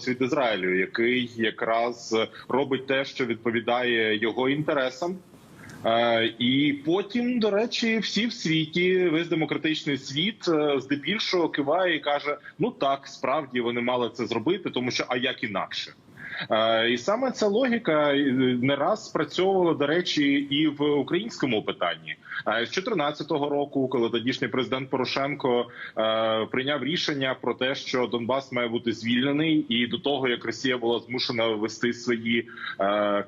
досвід Ізраїлю, який якраз робить те, що відповідає його інтересам. Е, І потім, до речі, всі в світі, весь демократичний світ е, здебільшого киває і каже: ну так, справді вони мали це зробити, тому що а як інакше. Е, І саме ця логіка е, не раз спрацьовувала, до речі, і в українському питанні. Е, З 2014 року, коли тодішній президент Порошенко прийняв рішення про те, що Донбас має бути звільнений, і до того як Росія була змушена ввести свої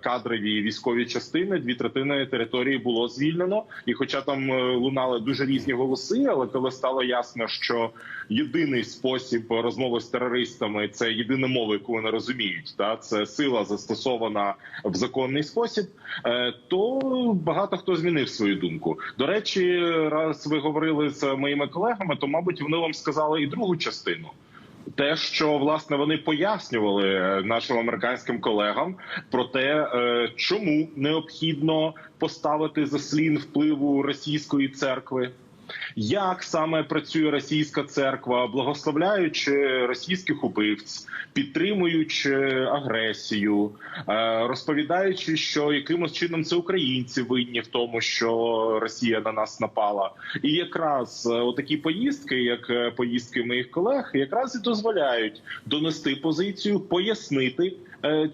кадрові військові частини, дві третини території було звільнено. І, хоча там лунали дуже різні голоси, але коли стало ясно, що єдиний спосіб розмови з терористами це єдина мова, яку вони розуміють, та це сила застосована в законний спосіб, е, то багато хто змінив свою думку. До речі, раз ви говорили з моїми колегами, то мабуть вони вам сказали і другу частину. Те, що власне вони пояснювали е, нашим американським колегам про те, е, чому необхідно поставити заслін впливу російської церкви, як саме працює російська церква, благословляючи російських убивць, підтримуючи агресію, е, розповідаючи, що якимось чином це українці винні в тому, що Росія на нас напала, і якраз е, отакі поїздки, як е, поїздки моїх колег, якраз і дозволяють донести позицію, пояснити.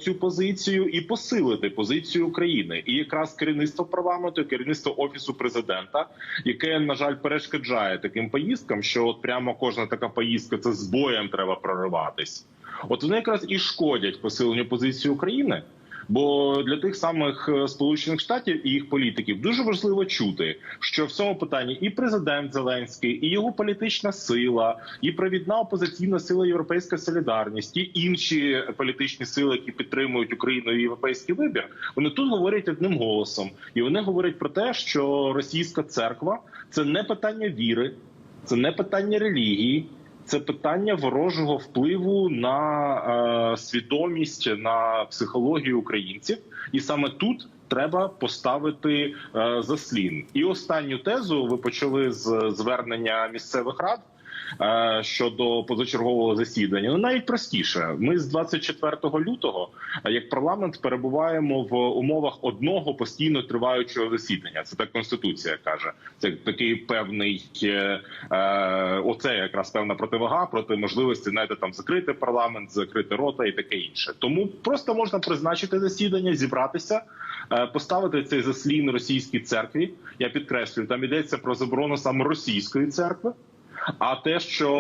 Цю позицію і посилити позицію України, і якраз керівництво парламенту, керівництво офісу президента, яке на жаль перешкоджає таким поїздкам, що от прямо кожна така поїздка це з боєм треба прориватись. От вони якраз і шкодять посиленню позиції України. Бо для тих самих е, сполучених штатів і їх політиків дуже важливо чути, що в цьому питанні і президент Зеленський, і його політична сила, і провідна опозиційна сила Європейська Солідарність, і інші політичні сили, які підтримують Україну і європейський вибір, вони тут говорять одним голосом, і вони говорять про те, що російська церква це не питання віри, це не питання релігії. Це питання ворожого впливу на е, свідомість на психологію українців, і саме тут треба поставити е, заслін. І останню тезу ви почали з звернення місцевих рад. Е, Щодо позачергового засідання, ну навіть простіше. Ми з 24 лютого, е, як парламент, перебуваємо в умовах одного постійно триваючого засідання. Це так конституція каже. Це такий певний е, оце якраз певна противага проти можливості знаєте, там закрити парламент, закрити рота і таке інше. Тому просто можна призначити засідання, зібратися, поставити цей заслін російській церкві. Я підкреслюю, там йдеться про заборону саме російської церкви. А те, що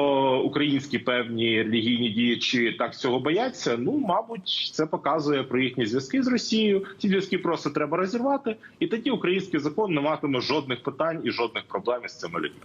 українські певні релігійні діячі так цього бояться, ну мабуть, це показує про їхні зв'язки з Росією. Ці зв'язки просто треба розірвати, і тоді український закон не матиме жодних питань і жодних проблем із цими людьми.